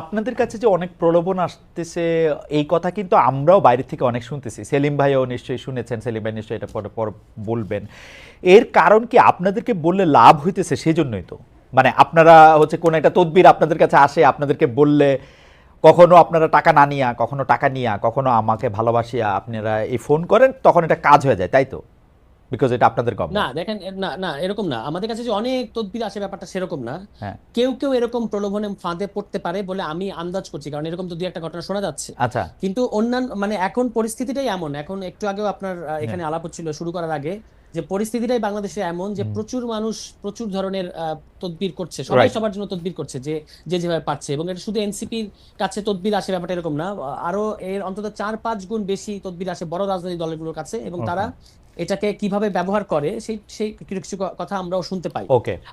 আপনাদের কাছে যে অনেক প্রলোভন আসতেছে, এই কথা কিন্তু আমরাও বাইরে থেকে অনেক শুনতেছি। সেলিম ভাইও নিশ্চয়ই শুনেছেন, সেলিম ভাই নিশ্চয়ই এটা পরে, পর বলবেন। এর কারণ কি আপনাদেরকে বললে লাভ হইতেছে সেই জন্যই তো। মানে আপনারা হচ্ছে কোন একটা তদবির আপনাদের কাছে আসে, আপনাদেরকে বললে কখনো আপনারা টাকা না নিয়া, কখনো টাকা নিয়া, কখনো আমাকে ভালোবাসিয়া আপনারা এই ফোন করেন, তখন এটা কাজ হয়ে যায়, তাই তো? বিকজ এটা আপনাদের কম না দেখেন না না এরকম না। আমাদের কাছে যে অনেক তদবির আছে ব্যাপারটা সেরকম না। হ্যাঁ। কেউ কেউ এরকম প্রলোভনে ফাঁদে পড়তে পারে বলে আমি আন্দাজ করছি কারণ এরকম তো দুই একটা ঘটনা শোনা যাচ্ছে। আচ্ছা। কিন্তু অন্যান্য মানে এখন পরিস্থিতিটাই এমন। এখন একটু আগেও আপনার হ্যাঁ। এখানে আলাপ হচ্ছিল শুরু করার আগে। যে পরিস্থিতিটাই বাংলাদেশে এমন যে প্রচুর মানুষ প্রচুর ধরনের তদবির করছে। সবাই সবার জন্য তদবির করছে যে যে যেভাবে পারছে এবং এটা শুধু এনসিপির কাছে তদবির আসে ব্যাপারটা এরকম না। আরও এর অন্তত চার পাঁচ গুণ বেশি তদবির আসে বড় রাজনৈতিক দলগুলোর কাছে এবং তারা এটাকে কীভাবে ব্যবহার করে সেই সেই কিছু কিছু কথা আমরাও শুনতে পাই।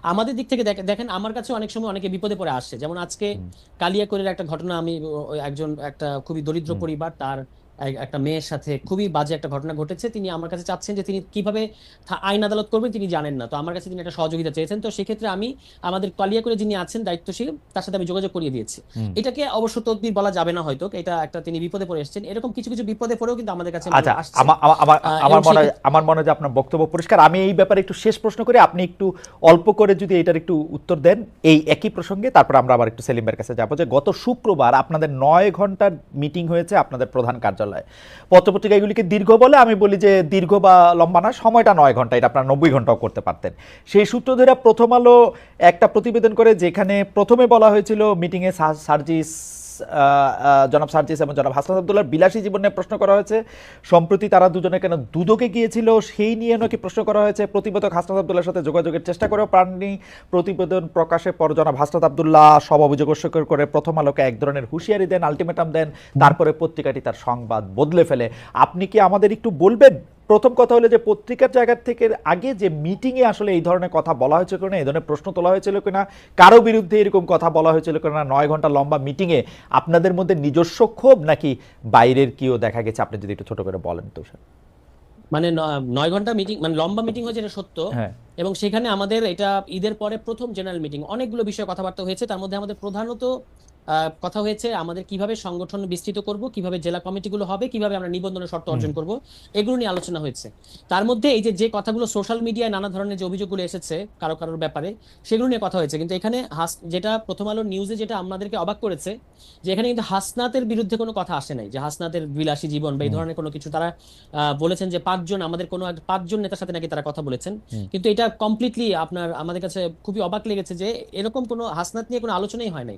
আমাদের দিক থেকে দেখে- দেখেন আমার কাছে অনেক সময় অনেকে বিপদে পড়ে আসছে। যেমন আজকে কালিয়াকৈরের একটা ঘটনা আমি একজন একটা খুবই দরিদ্র পরিবার তার একটা মেয়ের সাথে খুবই বাজে একটা ঘটনা ঘটেছে। তিনি আমার কাছে চাচ্ছেন যে তিনি কীভাবে আইন আদালত করবেন তিনি জানেন না। তো আমার কাছে তিনি একটা সহযোগিতা চেয়েছেন। তো সেক্ষেত্রে আমি আমাদের কালিয়াকৈরে যিনি আছেন দায়িত্বশীল তার সাথে আমি যোগাযোগ করিয়ে দিয়েছি। এটাকে অবশ্য তদবির বলা যাবে না হয়তো। এটা একটা তিনি বিপদে পড়ে এসেছেন। এরকম কিছু কিছু বিপদে পড়েও কিন্তু আমাদের কাছে আচ্ছা আমার মনে হয় আমার মনে হয় আপনার বক্তব্য পরিষ্কার। আমি এই ব্যাপারে একটু শেষ প্রশ্ন করে। আপনি একটু অল্প করে যদি এটার একটু উত্তর দেন এই একই প্রসঙ্গে তারপর আমরা আবার একটু সেলিমের কাছে যাব যে গত শুক্রবার আপনাদের নয় ঘণ্টার মিটিং হয়েছে আপনাদের প্রধান কার্যালয়ে। পত্রপত্রিকা এগুলিকে দীর্ঘ বলে আমি বলি যে দীর্ঘ বা লম্বা না, সময়টা নয় ঘণ্টা, এটা আপনারা নব্বই ঘন্টাও করতে পারতেন। সেই সূত্র ধরে প্রথম আলো একটা প্রতিবেদন করে যেখানে প্রথমে বলা হয়েছিল মিটিংয়ে সার্জিস জনাব সার্জিস এবং জনাব হাসান আবদুল্লার বিলাসী জীবনে প্রশ্ন করা হয়েছে। সম্প্রতি তারা দুজনে কেন দুদকে গিয়েছিল, সেই নিয়ে নাকি প্রশ্ন করা হয়েছে। প্রতিবেদক হাসনাত আবদুল্লার সাথে যোগাযোগের চেষ্টা করেও পাননি প্রতিবেদন প্রকাশের পর জনাব হাসনাত আবদুল্লাহ সব অভিযোগ অস্বীকার করে প্রথম আলোকে এক ধরনের হুঁশিয়ারি দেন, আলটিমেটাম দেন, তারপরে পত্রিকাটি তার সংবাদ বদলে ফেলে। আপনি কি আমাদের একটু বলবেন? প্রথম কথা হলো যে পত্রিকার জায়গা থেকে আগে যে মিটিংয়ে আসলে এই ধরনের কথা বলা হয়েছিল কিনা এই ধরনের প্রশ্ন তোলা হয়েছিল কিনা কারও বিরুদ্ধে এরকম কথা বলা হয়েছিল কিনা নয় ঘণ্টা লম্বা মিটিংয়ে আপনাদের মধ্যে নিজস্ব ক্ষোভ নাকি বাইরের কিও দেখা গেছে? আপনি যদি একটু ছোট করে বলেন তো স্যার। মানে নয় ঘণ্টা মিটিং মানে লম্বা মিটিং হয়েছে এটা সত্য। হ্যাঁ। এবং সেখানে আমাদের এটা ঈদের পরে প্রথম জেনারেল মিটিং অনেকগুলো বিষয়ে কথাবার্তা হয়েছে। তার মধ্যে আমাদের প্রধানত কথা হয়েছে আমাদের কীভাবে সংগঠন বিস্তৃত করব কীভাবে জেলা কমিটিগুলো হবে কীভাবে আমরা নিবন্ধনের শর্ত অর্জন করব এগুলো নিয়ে আলোচনা হয়েছে। তার মধ্যে এই যে যে কথাগুলো সোশ্যাল মিডিয়ায় নানা ধরনের যে অভিযোগগুলো এসেছে কারও কারোর ব্যাপারে সেগুলো নিয়ে কথা হয়েছে। কিন্তু এখানে হাস যেটা প্রথম আলো নিউজে যেটা আমাদেরকে অবাক করেছে যে এখানে কিন্তু হাসনাতের বিরুদ্ধে কোনো কথা আসে নাই। যে হাসনাতের বিলাসী জীবন বা এই ধরনের কোনো কিছু তারা আহ, বলেছেন যে পাঁচজন আমাদের কোনো এক- পাঁচজন নেতার সাথে নাকি তারা কথা বলেছেন। কিন্তু এটা কমপ্লিটলি আপনার আমাদের কাছে খুবই অবাক লেগেছে যে এরকম কোনো হাসনাত নিয়ে কোনো আলোচনাই হয় নাই।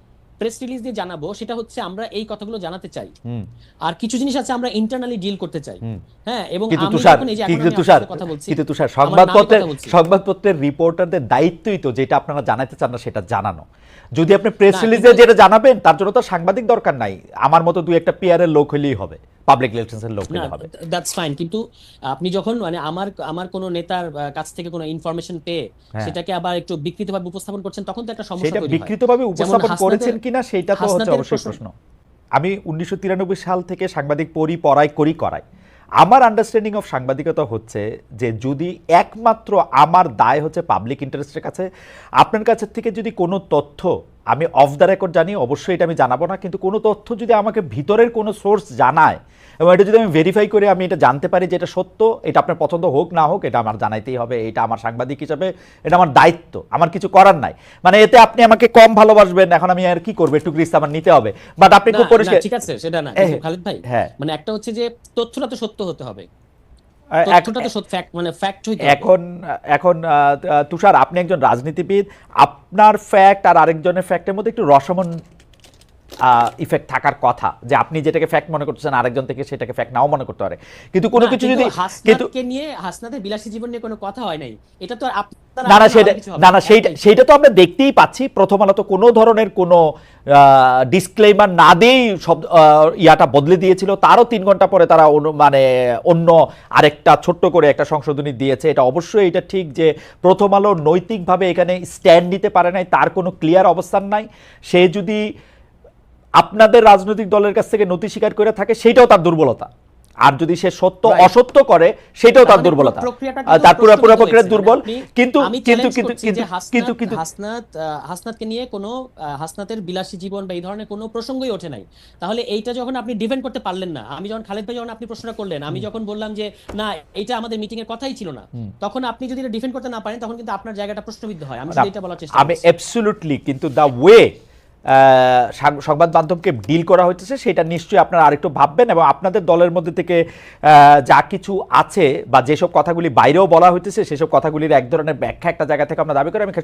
প্রেস রিলিজ দিয়ে জানাব সেটা হচ্ছে আমরা এই কথাগুলো জানাতে চাই। আর কিছু জিনিস আছে আমরা ইন্টারনালি ডিল করতে চাই। হ্যাঁ এবং আমি তুষার যখন এই যে এখন কিন্তু তুষার কথা বলছি কিন্তু তুষার সংবাদপত্রের সংবাদপত্রের রিপোর্টারদের দায়িত্বই তো যেটা আপনারা জানাতে চান না সেটা জানানো। যদি আপনি প্রেস রিলিজে যেটা জানাবেন তার জন্য তো সাংবাদিক দরকার নাই। আমার মতো দুই একটা পিয়ারের লোক হলেই হবে। পাবলিক রিলেশনসের লোক না হলেই হবে। দ্যাটস ফাইন কিন্তু আপনি যখন মানে আমার আমার কোনো নেতার কাছ থেকে কোনো ইনফরমেশন পেয়ে হ্যাঁ। সেটাকে আবার একটু বিকৃতভাবে উপস্থাপন করছেন তখন তো একটা সমস্যা সেটা তৈরি হয়। বিকৃতভাবে উপস্থাপন করেছেন কিনা সেটা তো হচ্ছে অবশ্যই প্রশ্ন- প্রশ্ন। আমি উনিশশো তিরানব্বই সাল থেকে সাংবাদিক পড়ি পড়াই করি করাই। আমার আন্ডারস্ট্যান্ডিং অফ সাংবাদিকতা হচ্ছে যে যদি একমাত্র আমার দায় হচ্ছে পাবলিক ইন্টারেস্টের কাছে আপনার কাছে থেকে যদি কোনো তথ্য আমি অফ দ্য রেকর্ড জানি অবশ্যই এটা আমি জানাব না কিন্তু কোনো তথ্য যদি আমাকে ভিতরের কোনো সোর্স জানায় এবং এটা যদি আমি ভেরিফাই করে আমি এটা জানতে পারি যে এটা সত্য এটা আপনার পছন্দ হোক না হোক এটা আমার জানাইতেই হবে এটা আমার সাংবাদিক হিসাবে এটা আমার দায়িত্ব আমার কিছু করার নাই। মানে এতে আপনি আমাকে কম ভালোবাসবেন এখন আমি আর কি করব একটু রিস্ক আমার নিতে হবে। বাট আপনি খুব পরিষ্কার ঠিক আছে সেটা না খালিদ ভাই হ্যাঁ। মানে একটা হচ্ছে যে তথ্যটা তো সত্য হতে হবে। এখন এখন আহ, আহ, তুষার আপনি একজন রাজনীতিবিদ আপনার ফ্যাক্ট আর আরেকজনের ফ্যাক্টের মধ্যে একটু রসমন ইফেক্ট থাকার কথা যে আপনি যেটাকে ফ্যাক্ট মনে করতেছেন আরেকজন থেকে সেটাকে ফ্যাক্ট নাও মনে করতে পারে। কিন্তু কোনো কিছু যদি কিন্তু নিয়ে হাসনাতের বিলাসী জীবন নিয়ে কোনো কথা হয় নাই। এটা তো না না সেটা না না। সেইটা সেইটা তো আমরা দেখতেই পাচ্ছি। প্রথম আলো তো কোনো ধরনের কোনো ডিসক্লেমার না দিয়েই সব ইয়াটা বদলে দিয়েছিল। তারও তিন ঘণ্টা পরে তারা মানে অন্য আরেকটা ছোট্ট করে একটা সংশোধনী দিয়েছে। এটা অবশ্যই এটা ঠিক যে প্রথম আলো নৈতিকভাবে এখানে স্ট্যান্ড নিতে পারে নাই তার কোনো ক্লিয়ার অবস্থান নাই। সে যদি আপনাদের রাজনৈতিক দলের কাছ থেকে নথি স্বীকার করে থাকে সেটাও তার দুর্বলতা। আর যদি সে সত্য অসত্য করে সেটাও তার দুর্বলতা। তার পুরো পুরো প্রক্রিয়া দুর্বল। কিন্তু কিন্তু কিন্তু কিন্তু হাসনাত- কিন্তু হাসনাত হাসনাতকে নিয়ে কোনো হাসনাতের বিলাসী জীবন বা এই ধরনের কোনো প্রসঙ্গই ওঠে নাই। তাহলে এইটা যখন আপনি ডিফেন্ড করতে পারলেন না আমি যখন খালেদ ভাই যখন আপনি প্রশ্নটা করলেন আমি যখন বললাম যে না এটা আমাদের মিটিং এর কথাই ছিল না তখন আপনি যদি এটা ডিফেন্ড করতে না পারেন তখন কিন্তু আপনার জায়গাটা প্রশ্নবিদ্ধ হয়। আমি এটা বলার চেষ্টা আমি অ্যাবসলিউটলি কিন্তু দা ওয়ে সংবাদ মাধ্যমকে ডিল করা হচ্ছে সেটা নিশ্চয়ই আপনারা আরেকটু ভাববেন এবং আপনাদের দলের মধ্যে থেকে যা কিছু আছে বা যেসব কথাগুলি বাইরেও বলা হইতেছে, সেসব কথাগুলির এক ধরনের ব্যাখ্যা একটা জায়গা থেকে আমরা দাবি করি। আমি